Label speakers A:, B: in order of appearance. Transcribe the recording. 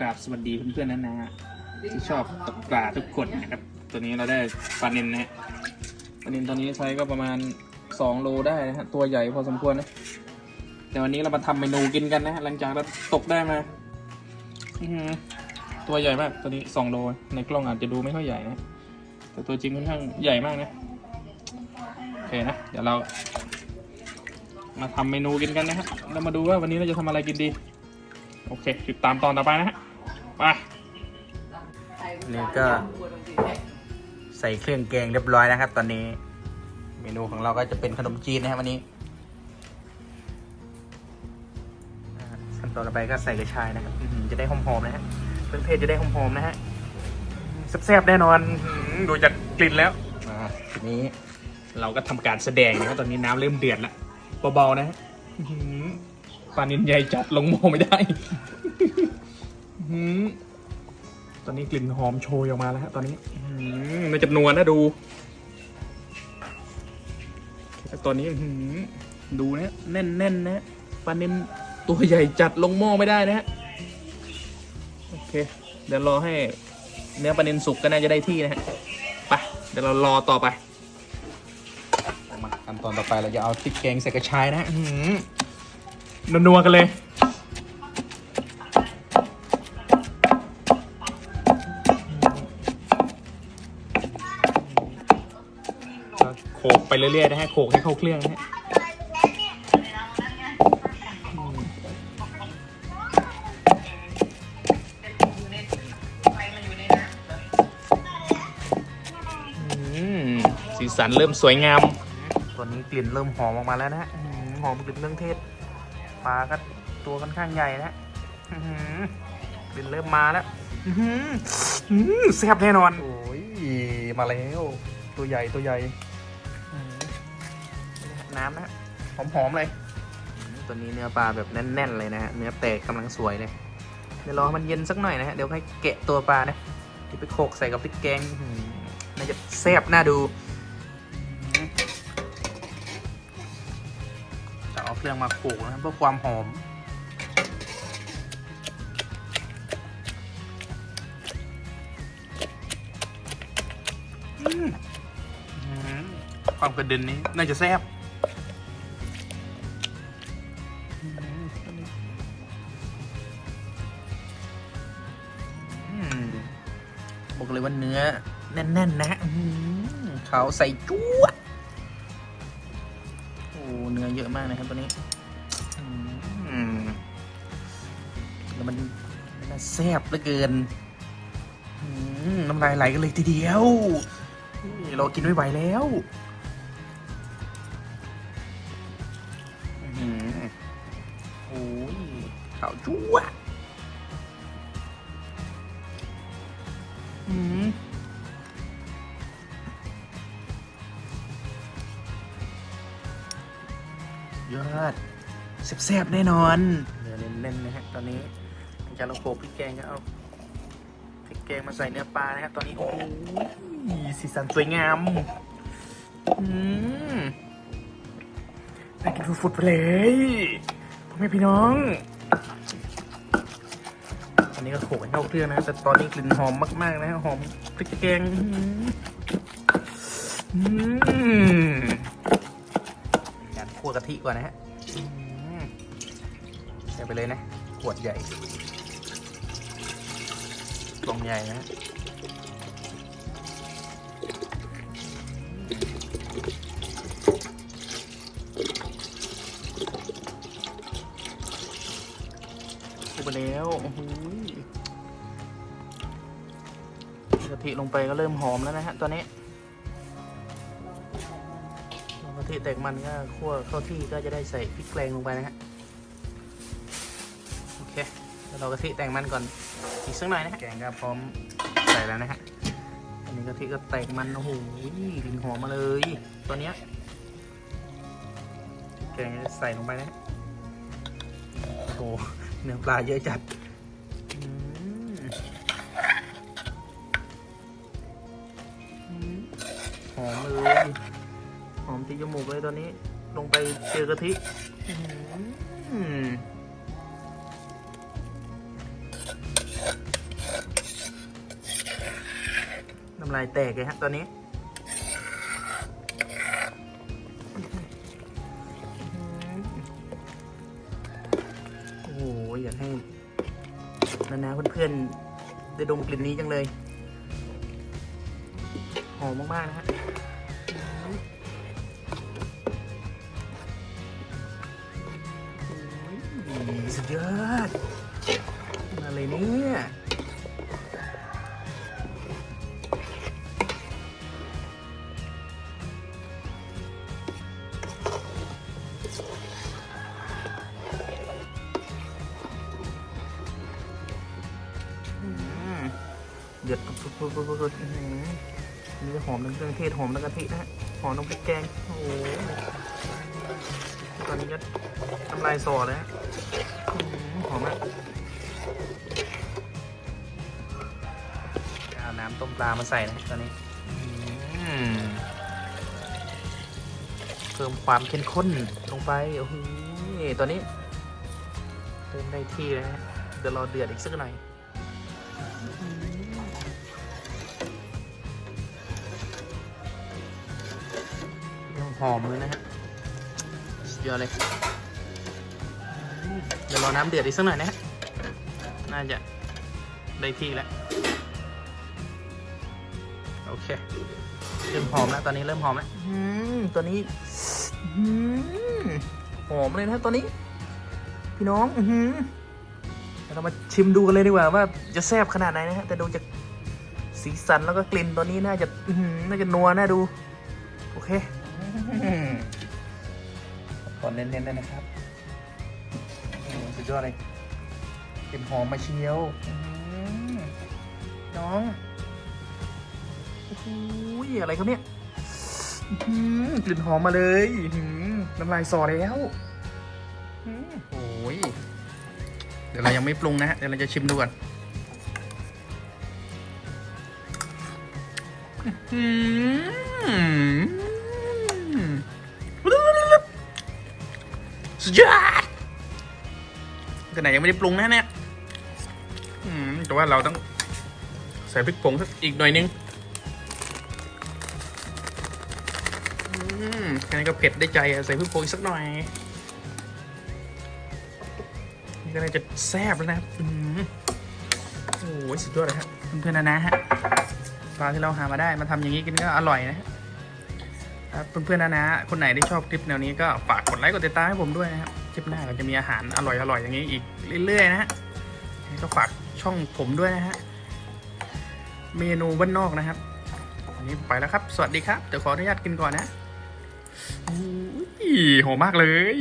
A: กราบสวัสดีเพื่อนๆนะนะฮะที่ชอบตกปลาทุกคนนะครับ ตัวนี้เราได้ปลาเนินนะฮะปลาเนินตอนนี้ไซส์ก็ประมาณ 2 โลได้นะฮะตัวใหญ่พอสมควรนะแต่วันนี้เรามาทำเมนูกินกันนะฮะหลังจากเราตกได้มาตัวใหญ่มากตัวนี้2โลในกล้องอาจจะดูไม่ค่อยใหญ่นะแต่ตัวจริงค่อนข้างใหญ่มากนะโอเคนะเดี๋ยวเรา มาทำเมนูกินกันนะฮะแล้วมาดูว่าวันนี้เราจะทำอะไรกินดี โอเค ติดตามตอนต่อไปนะฮะ ไป
B: นี่ก็ใส่เครื่องแกงเรียบร้อยนะครับ ตอนนี้ เมนูของเราก็จะเป็นขนมจีนนะครับวันนี้ขั้นตอนต่อไปก็ใส่กระชายนะครับจะได้หอมๆนะฮะเครื่องเทศจะได้หอมๆนะฮะแซ่บๆแน่นอนดูจากกลิ่นแล้วทีนี้
A: เราก็ทำการแสดงนะครับตอนนี้น้ำเริ่มเดือดแล้วเบาๆนะฮะปลานินใหญ่จัดลงหม้อไม่ได้ ตอนนี้กลิ่นหอมโชยออกมาแล้วฮะตอนนี้อื้อหือในจำนวนนะดูแล้วตอนนี้อื้อหือดูนะแน่นๆนะปลานินตัวใหญ่จัดลงหม้อไม่ได้นะฮะ โอเค เดี๋ยวรอให้ เนื้อปลานินสุกก็น่าจะได้ที่นะฮะ ไป เดี๋ยวเรารอต่อไป
B: มาขั้นตอนต่อไปเราจะเอาพริกแกงใส่กระชายนะฮะ
A: อื้อหือนัวๆกันเลย โขกไปเรื่อยๆนะฮะโขกให้เข้าเครื่องนะฮะอืมสีสันเริ่มสวยงาม
B: ตอนนี้กลิ่นเริ่มหอมออกมาแล้วนะฮะอื้อหือหอมกลิ่นเครื่องเทศปลาก็ตัวค่อนข้างใหญ่นะฮะอื้อหือกลิ่นเริ่มมาแล้วอื้อหืออื้อแซ่บแน่นอน โอ้ย มาแล้ว ตัวใหญ่ตัวใหญ่อื้อหือ น้ำนะฮะหอมๆเลย ตัวนี้เนื้อปลาแบบแน่นๆเลยนะฮะ เนื้อแตกกำลังสวยเลย เดี๋ยวรอให้มันเย็นสักหน่อยนะฮะ เดี๋ยวให้แกะตัวปลานะที่ไปโขลกใส่กับพริกแกงอื้อหือน่าจะแซ่บน่าดูจะเอาเครื่องมาโขลกนะเพื่อความหอมอืมอืมความกระเด็นนี้น่าจะแซ่บ เนื้อแน่นๆนะเขาใส่จุ๊วโอ้เนื้อเยอะมากนะครับตัวนี้แล้วมันมันแซ่บเหลือเกินน้ำลายไหลกันเลยทีเดียว เรากินไม่ไหวแล้วโอ้ยขาวจั๊วะ ยอดแซ่บๆแน่นอนเนื้อเน้นๆนะฮะตอนนี้หลังจากเราโขลกพริกแกงก็เอาพริกแกงมาใส่เนื้อปลานะครับตอนนี้โอ้ยสีสันสวยงามอืมน่ากินฟุดๆไปเลยพ่อแม่พี่น้องตอ นนี้ก็โขลกให้เข้าเครื่องนะแต่ตอนนี้กลิ่นหอมมากๆนะฮะหอมพริกแกงอือหือการคั่วกะทิก่อนนะฮะใส่ไปเลยนะ ขวดใหญ่กล่องใหญ่นะฮะใส่ไปแล้วโอ้โห ทิลงไปก็เริ่มหอมแล้วนะฮะตอนนี้กะทิแตกมันก็คั่วเข้าที่ก็จะได้ใส่พริกแกงลงไปนะฮะโอเคเดี๋ยวเรากะทิแตกมันก่อนอีกสักหน่อยนะฮะแกงก็พร้อมใส่แล้วนะฮะอันนี้กะทิก็แตกมันโอ้โหกลิ่นหอมมาเลยตัวเนี้ยแกงใส่ลงไปนะฮะโอ้โหเนื้อปลาเยอะจัด ติดจมูกเลยตอนนี้ ลงไปเจอกะทิน้ำลายแตกเลยฮะตอนนี้โอ้โหอยากให้นานาเพื่อนๆได้ดมกลิ่นนี้จังเลย หอมมาก ๆ นะฮะ สุดยอดมาเลยเนี่ยเดือดปุ๊บปุ๊บปุ๊บปุ๊บปุ๊บนี่หอมน้ำเครื่องเทศหอมน้ำกะทินะฮะหอมน้ำพริกแกง โอ้โห ตอนนี้ก็น้ำลายสอเลยฮะอื้ อหือหอมมากเอาน้ำต้มปลามาใส่นะตอนนี้อื้อหือเพิ่มความเข้มข้นลงไป โอ้โหตอนนี้เริ่มได้ที่แล้วฮะเดี๋ยวรอเดือดอีกสักหน่อยยังหอมเลยนะฮะสุดยอดเลยอืมเดี๋ยวรอน้ำเดือดอีกสักหน่อยนะฮะ น่าจะได้ที่แล้ว โอเค เริ่มหอมแล้ว ตอนนี้เริ่มหอมแล้วอืมตัวนี้อืมหอมเลยนะตัวนี้ พี่น้อง อือหือเดี๋ยวเรามาชิมดูกันเลยดีกว่าว่าจะแซ่บขนาดไหนนะฮะ แต่ดูจากสีสันแล้วก็กลิ่นตัวนี้น่าจะอือหือน่าจะนัวน่าดู โอเคก่อนเน้นๆเลยนะครับโอ้โหสุ ดยอดเลยกลิ่นหอมมาเชียวอื้อหือน้องโอ้โหอะไรครับเนี่ยอื้อหือกลิ่นหอมมาเลยอื้อหือน้ำลายสอแล้วอื้อโอ้ยเดี๋ยวเรายังไม่ปรุงนะฮะเดี๋ยวเราจะชิมดูก่อนอืมสุดยอด แต่ไหนยังไม่ได้ปรุงนะเนี่ยแต่ว่าเราต้องใส่พริกผงสักอีกหน่อยนึงอืมแค่นี้ก็เผ็ดได้ใจอะใส่พริกผงอีกสักหน่อย นี่ก็น่าจะแซ่บแล้วนะครับอืมโอ้ยสุดยอดเลยฮะเพื่อนๆนะนะฮะปลาที่เราหามาได้มาทำอย่างนี้กินก็อร่อยนะฮะครับเพื่อนๆนะนะคนไหนที่ชอบคลิปแนวนี้ก็ฝากกดไลค์กดติดตามให้ผมด้วยนะครับ คลิปหน้าเราจะมีอาหารอร่อยๆอย่างนี้อีกเรื่อยๆนะฮะก็ฝากช่องผมด้วยนะฮะ เมนูบ้านนอกนะครับอันนี้ไปแล้วครับ สวัสดีครับเดี๋ยวขออนุญาตกินก่อนนะอุ้ยหอมมากเลย